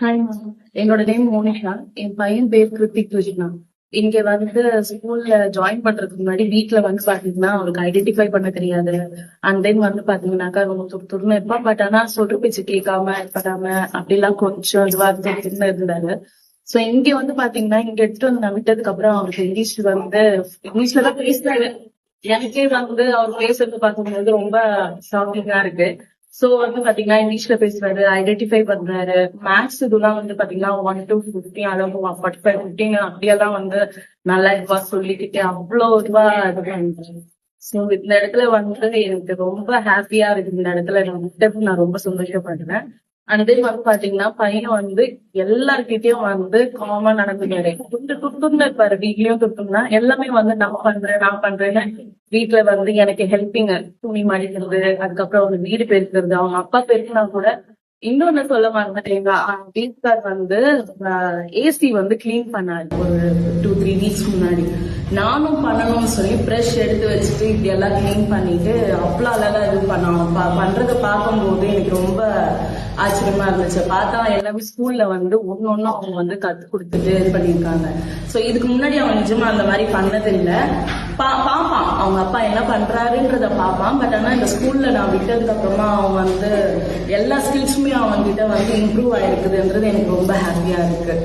Hi என்னோட name Monisha. என் பையன் பேர் கிருத்திக் கிருஷ்ணா இங்க வந்து ஸ்கூல்ல ஜாயின் பண்றதுக்கு முன்னாடி வீட்ல வந்து பாத்தீங்கன்னா அவருக்கு ஐடென்டிஃபை பண்ண தெரியாது. அண்ட் தென் வந்து பாத்தீங்கன்னாக்கா ரொம்ப துரு துருன்னு இருப்பான். பட் ஆனா சொல்ற பேச்சு கேட்காம பண்ணாம அப்படிலாம் கொஞ்சம் இதுவா இருந்து இருந்தாரு. சோ இங்க வந்து பாத்தீங்கன்னா இங்க எடுத்துட்டு வந்து நான் விட்டதுக்கு அப்புறம் அவருக்கு இங்கிலீஷ் வந்து இங்கிலீஷ்ல தான் பேசுறாரு. எனக்கே வந்து அவர் பேசுறது பார்க்கும்போது ரொம்ப ஷாக்கிங்கா இருக்கு. சோ வந்து பாத்தீங்கன்னா இங்கிலீஷ்ல பேசுறாரு ஐடென்டிஃபை பண்றாரு. மேக்ஸ் இதெல்லாம் வந்து பாத்தீங்கன்னா ஒன் டு பிப்டீன் அளவு ஃபார்ட்டி ஃபைவ் பிப்டீன் அப்படியெல்லாம் வந்து நல்லா இதுவா சொல்லிக்கிட்டு அவ்வளவு இதுவா இது பண்றாரு. சோ இந்த இடத்துல வந்து எனக்கு ரொம்ப ஹாப்பியா இருக்கு. இந்த இடத்துல நான் விட்டது நான் ரொம்ப சந்தோஷப்படுறேன். அண்ட் தென் வந்து பாத்தீங்கன்னா பையன் வந்து எல்லார்கிட்டயும் வந்து காமன் நடந்துக்காரு துண்டு துட்டுன்னு இருப்பாரு வீட்லயும் துட்டும்னா எல்லாமே வந்து நான் பண்றேன் நான் பண்றேன்னு வீட்டுல வந்து எனக்கு ஹெல்பிங் துணி மடிக்கிறது அதுக்கப்புறம் அவங்க வீடு பெருக்கிறது. அவங்க அப்பா பெருக்கினா கூட இன்னொன்னு சொல்ல மறந்துட்டேன். எங்க வீட்டுக்கார் வந்து ஏசி வந்து கிளீன் பண்ணாரு. ஒரு டூ த்ரீ வீக்ஸ் முன்னாடி. நானும் பண்ணணும்னு சொல்லி ப்ரெஷ் எடுத்து வச்சுட்டு இப்படி எல்லாம் கிளீன் பண்ணிட்டு அவ்வளோ அழகா இது பண்ணான் பண்றதை பார்க்கும்போது எனக்கு ரொம்ப ஆச்சரியமா இருந்துச்சு. பார்த்தா எல்லாமே ஸ்கூல்ல வந்து ஒன்னு ஒண்ணு அவங்க வந்து கத்து கொடுத்துட்டு இது பண்ணியிருக்காங்க. சோ இதுக்கு முன்னாடி அவன் நிஜமா அந்த மாதிரி பண்ணது பா பாப்பான் அவங்க அப்பா என்ன பண்றாருன்றத பாப்பான் பட் ஆனா இந்த ஸ்கூல்ல நான் விட்டதுக்கு அப்புறமா அவன் வந்து எல்லா ஸ்கில்ஸுமே அவங்ககிட்ட வந்து இம்ப்ரூவ் ஆயிருக்குதுன்றது எனக்கு ரொம்ப ஹாப்பியா இருக்கு.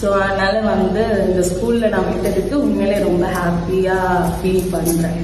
ஸோ அதனால வந்து இந்த ஸ்கூல்ல நான் விட்டதுக்கு உண்மையிலே ரொம்ப ஹாப்பியா ஃபீல் பண்றேன்.